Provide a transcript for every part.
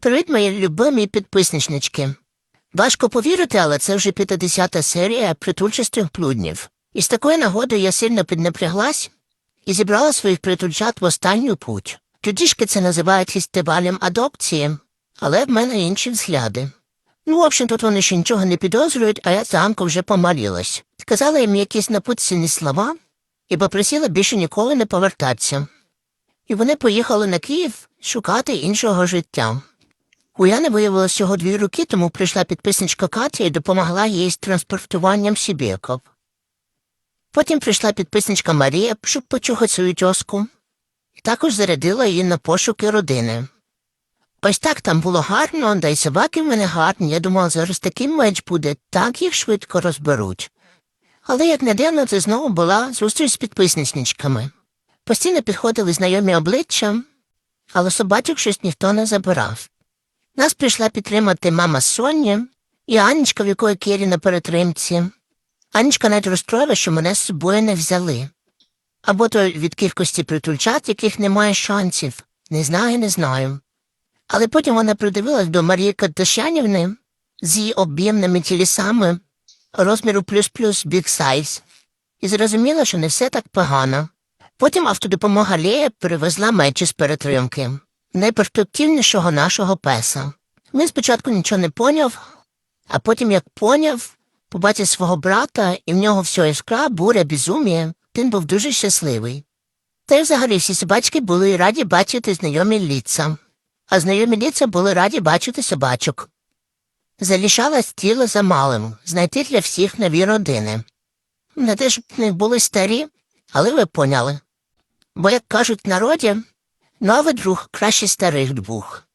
Привіт, мої любимі підписничнички. Важко повірити, але це вже 50-та серія притульчастих плуднів. І з такої нагоди я сильно піднапряглась і зібрала своїх притульчат в останню путь. Тюдішки це називають фестивалем адопції, але в мене інші взгляди. Ну, в общем, тут вони ще нічого не підозрюють, а я замку вже помолилась. Сказала їм якісь напутственні слова і попросила більше ніколи не повертатися. І вони поїхали на Київ шукати іншого життя. У Яни виявилось всього дві роки, тому прийшла підписничка Катя і допомогла їй з транспортуванням сібєков. Потім прийшла підписничка Марія, щоб почухати свою тьоску. І також зарядила її на пошуки родини. Ось так там було гарно, да й собаки в мене гарні. Я думала, зараз такий меч буде, так їх швидко розберуть. Але як не дивно, це знову була зустріч з підписничничками. Постійно підходили знайомі обличчя, але собачок щось ніхто не забирав. Нас прийшла підтримати мама Соня і Анечка, в якої Кері на перетримці. Анечка навіть розстроїла, що мене з собою не взяли. Або то від кількості притульчат, яких немає шансів. Не знаю, не знаю. Але потім вона придивилась до Марії Каташянівни з її об'ємними тілісами розміру плюс-плюс бік сайз і зрозуміла, що не все так погано. Потім автодопомога Лея привезла мечі з перетримки найперспективнішого нашого песа. Він спочатку нічого не поняв, а потім, як поняв, побачив свого брата, і в нього все іскра, буря, безумія, він був дуже щасливий. Та й взагалі всі собачки були раді бачити знайомі ліца, а знайомі ліца були раді бачити собачок. Залишалось тіло за малим знайти для всіх нові родини. Не те, щоб в них були старі, але ви поняли. Бо, як кажуть в народі, новий друг краще старих двох.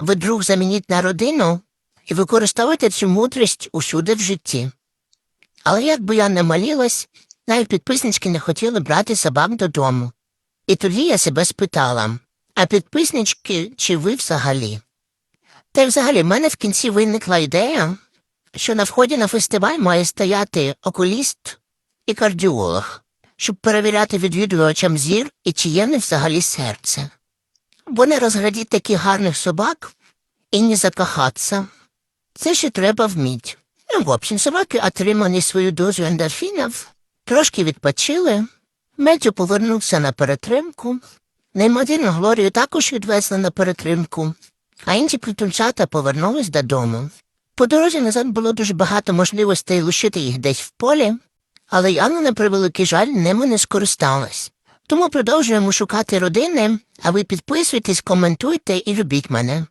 Ви друг замініть на родину і використовуйте цю мудрість усюди в житті. Але як би я не молилась, навіть підписнички не хотіли брати собак додому. І тоді я себе спитала, а підписнички чи ви взагалі? Та й взагалі в мене в кінці виникла ідея, що на вході на фестиваль має стояти окуліст і кардіолог, щоб перевіряти відвідувачам зір і чи є в взагалі серце. Бо не розглядіть таких гарних собак і не закохатися. Це ще треба вміть. Ну, в общем, собаки отримали свою дозу ендорфінів, трошки відпочили, Меджо повернувся на перетримку, неймовірну Глорію також відвезли на перетримку, а інші притульчата повернулись додому. По дорозі назад було дуже багато можливостей лишити їх десь в полі, але Яна, на превеликий жаль, ними не скористалась. Тому продовжуємо шукати родини, а ви підписуйтесь, коментуйте і любіть мене.